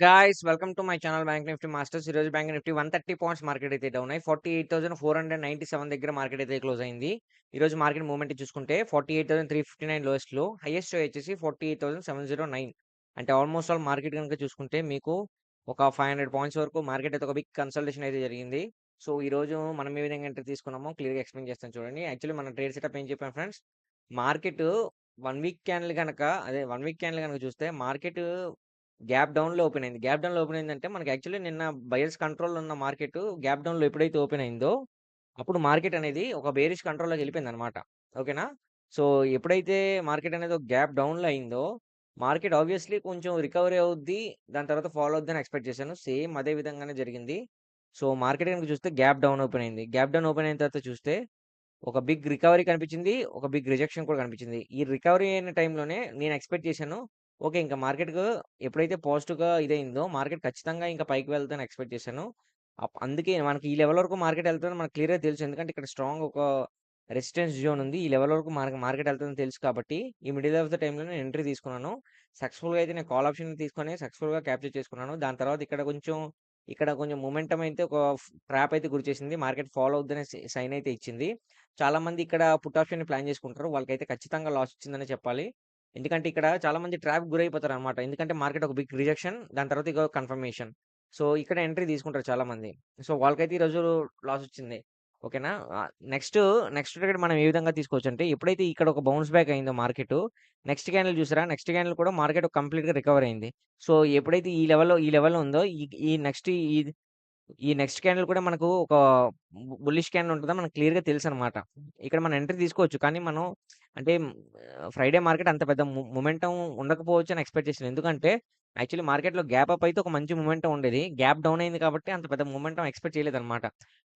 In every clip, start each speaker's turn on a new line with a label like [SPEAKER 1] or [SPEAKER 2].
[SPEAKER 1] Guys welcome to my channel Bank Nifty masters ఈ రోజు Bank Nifty one thirty points market అయితే down అయ్యి forty eight thousand four hundred ninety seven దగ్గర market అయితే close అయింది. ఈ రోజు మార్కెట్ మూవ్మెంట్ చూసుకుంటే forty eight thousand three fifty nine లోయెస్ట్లో highest వచ్చేసి forty eight thousand seven zero nine అంటే ఆల్మోస్ట్ ఆల్ మార్కెట్ కనుక చూసుకుంటే మీకు ఒక ఫైవ్ హండ్రెడ్ పాయింట్స్ వరకు మార్కెట్ అయితే ఒక బిగ్ కన్సల్టేషన్ అయితే జరిగింది. సో ఈ రోజు మనం ఏ విధంగా ఎంట్రీ తీసుకున్నామో క్లియర్గా ఎక్స్ప్లెయిన్ చేస్తాను చూడండి. యాక్చువల్లీ మన ట్రేడ్ సెటప్ ఏం చెప్పాను ఫ్రెండ్స్ మార్కెట్ వన్ వీక్ క్యాన్లు కనుక అదే వన్ వీక్ క్యాన్లు కనుక చూస్తే మార్కెట్ గ్యాప్ డౌన్లో ఓపెన్ అయింది. గ్యాప్ డౌన్లో ఓపెన్ అయిందంటే మనకి యాక్చువల్లీ నిన్న బయర్స్ కంట్రోల్ ఉన్న మార్కెట్ గ్యాప్ డౌన్లో ఎప్పుడైతే ఓపెన్ అయిందో అప్పుడు మార్కెట్ అనేది ఒక బేరిష్ కంట్రోల్లోకి వెళ్ళిపోయింది అనమాట ఓకేనా? సో ఎప్పుడైతే మార్కెట్ అనేది ఒక గ్యాప్ డౌన్లో అయిందో మార్కెట్ ఆబ్వియస్లీ కొంచెం రికవరీ అవుద్ది దాని తర్వాత ఫాలో అవుద్ది అని ఎక్స్పెక్ట్ చేశాను. సేమ్ అదే విధంగానే జరిగింది. సో మార్కెట్ కనుక చూస్తే గ్యాప్ డౌన్ ఓపెన్ అయింది. గ్యాప్ డౌన్ ఓపెన్ అయిన తర్వాత చూస్తే ఒక బిగ్ రికవరీ కనిపించింది ఒక బిగ్ రిజెక్షన్ కూడా కనిపించింది. ఈ రికవరీ అయిన టైంలోనే నేను ఎక్స్పెక్ట్ చేశాను ఓకే ఇంకా మార్కెట్‌కు ఎప్పుడైతే పాజిటివ్‌గా ఇదయిందో మార్కెట్ ఖచ్చితంగా ఇంకా పైకి వెళ్తదని ఎక్స్‌పెక్ట్ చేశాను. అప్ అందుకే మనకి ఈ లెవెల్ వరకు మార్కెట్ ఎళ్తదని మనకు క్లియర్‌గా తెలుసు. ఎందుకంటే ఇక్కడ స్ట్రాంగ్ ఒక రెసిస్టెన్స్ జోన్ ఉంది. ఈ లెవెల్ వరకు మార్క్ మార్కెట్ ఎళ్తదని తెలుసు కాబట్టి ఈ మిడిల్ ఆఫ్ ద టైమ్‌లో నేను ఎంట్రీ తీసుకున్నాను. సక్సెస్‌ఫుల్‌గా అయితే నేను కాల్ ఆప్షన్ తీసుకొని సక్సెస్‌ఫుల్‌గా క్యాప్చర్ చేసుకున్నాను. దాని తర్వాత ఇక్కడ కొంచెం ఇక్కడ కొంచెం మొమెంటమ్ అయితే ఒక ఫ్ ట్రాప్ అయితే గురిచేసింది. మార్కెట్ ఫాలో అవుద్దనే సై సైన్ అయితే ఇచ్చింది. చాలామంది ఇక్కడ పుట్ ఆప్షన్‌ని ప్లాన్ చేసుకుంటారు. వాళ్ళకైతే ఖచ్చితంగా లాస్ ఇచ్చిందనే చెప్పాలి. ఎందుకంటే ఇక్కడ చాలామంది గురైపోతారు అనమాట ఎందుకంటే మార్కెట్ ఒక బిగ్ రిజెక్షన్ దాని తర్వాత ఇక కన్ఫర్మేషన్. సో, ఇక్కడ ఎంట్రీ తీసుకుంటారు చాలామంది. సో, వాళ్ళకైతే ఈరోజు లాస్ వచ్చింది. ఓకేనా? నెక్స్ట్ నెక్స్ట్ ట్రేడ్ మనం ఏ విధంగా తీసుకోవచ్చంటే ఎప్పుడైతే ఇక్కడ ఒక బౌన్స్ బ్యాక్ అయిందో మార్కెట్ నెక్స్ట్ క్యాండిల్ చూసారా? నెక్స్ట్ క్యాండిల్ కూడా మార్కెట్ కంప్లీట్‌గా రికవర్ అయింది. సో, ఎప్పుడైతే ఈ లెవెల్‌లో ఈ లెవెల్‌లో ఉందో ఈ ఈ నెక్స్ట్ ఈ ఈ నెక్స్ట్ క్యాండిల్ కూడా మనకు ఒక బుల్లిష్ క్యాండిల్ ఉంటుందా మనకు క్లియర్‌గా తెలుసనమాట. ఇక్కడ మనం ఎంట్రీ తీసుకోవచ్చు. కానీ మనం అంటే ఫ్రైడే మార్కెట్ అంత పెద్ద మొమెంటం ఉండకపోవచ్చు అని ఎక్స్‌పెక్ట్ చేసిన ఎందుకంటే యాక్చువల్లీ మార్కెట్‌లో గ్యాప్ అప్ అయితే ఒక మంచి మూమెంటం ఉండేది. గ్యాప్ డౌన్ అయింది కాబట్టి అంత పెద్ద మూమెంటం ఎక్స్‌పెక్ట్ చేయలేదు అనమాట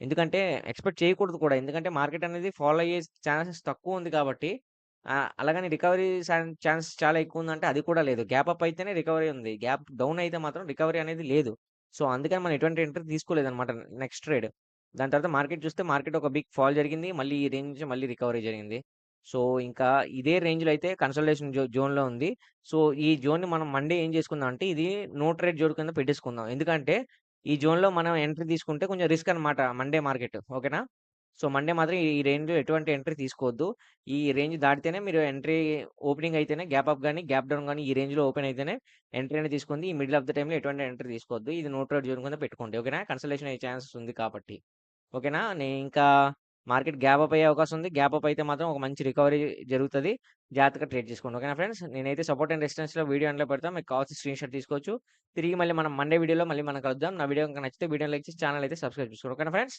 [SPEAKER 1] ఎందుకంటే ఎక్స్‌పెక్ట్ చేయకూడదు కూడా. ఎందుకంటే మార్కెట్ అనేది ఫాలో అయ్యే ఛాన్సెస్ తక్కువ ఉంది కాబట్టి అలాగని రికవరీ ఛాన్స్ చాలా ఎక్కువ ఉందంటే అది కూడా లేదు. గ్యాప్ అప్ అయితేనే రికవరీ ఉంది. గ్యాప్ డౌన్ అయితే మాత్రం రికవరీ అనేది లేదు. సో, అందుకని మనం ఎటువంటి ఎంట్రీ తీసుకోలేదనమాట నెక్స్ట్ ట్రేడ్. దాని తర్వాత మార్కెట్ చూస్తే మార్కెట్ ఒక బిగ్ ఫాల్ జరిగింది. మళ్ళీ ఈ రేంజ్ నుంచి మళ్ళీ రికవరీ జరిగింది. సో, ఇంకా ఇదే రేంజ్‌లో అయితే కన్సల్టేషన్ జో జోన్‌లో ఉంది. సో, ఈ జోన్‌ని మనం మండే ఏం చేసుకుందాం అంటే ఇది నో ట్రేడ్ జోన్ కింద పెట్టేసుకుందాం. ఎందుకంటే ఈ జోన్‌లో మనం ఎంట్రీ తీసుకుంటే కొంచెం రిస్క్ అనమాట మండే మార్కెట్. ఓకేనా? సో, మండే మాత్రం ఈ రేంజ్‌లో ఎటువంటి ఎంట్రీ తీసుకోవద్దు. ఈ రేంజ్ దాటితేనే మీరు ఎంట్రీ ఓపెనింగ్ అయితేనే గ్యాప్ అప్ కానీ గ్యాప్ డౌన్ కానీ ఈ రేంజ్‌లో ఓపెన్ అయితేనే ఎంట్రీ అనేది తీసుకుంది ఈ మిడిల్ ఆఫ్ ద టైంలో ఎటువంటి ఎంట్రీ తీసుకోవద్దు. ఇది నోట్ రోడ్ జోన్ కింద పెట్టుకోండి. ఓకేనా? కన్సల్టేషన్ అయ్యే ఛాన్సెస్ ఉంది కాబట్టి. ఓకేనా? నేను ఇంకా మార్కెట్ గ్యాప్ అప్ అయ్యే అవకాశం ఉంది. గ్యాప్ అప్ అయితే మాత్రం ఒక మంచి రికవరీ జరుగుతుంది జాగ్రత్తగా ట్రేడ్ చేసుకోండి. ఓకేనా ఫ్రెండ్స్? నేనైతే సపోర్ట్ అండ్ రెసిస్టెన్స్‌లో వీడియో అందులో పెడతాం మీకు కావాల్సిన స్క్రీన్‌షాట్ తీసుకోవచ్చు. తిరిగి మళ్ళీ మనం మండే వీడియోలో మళ్ళీ మనం కలుద్దాం. నా వీడియో కనుక నచ్చితే వీడియో లైక్ చేసి ఛానల్ అయితే సబ్స్క్రైబ్ చేసుకోండి. ఓకేనా ఫ్రెండ్స్?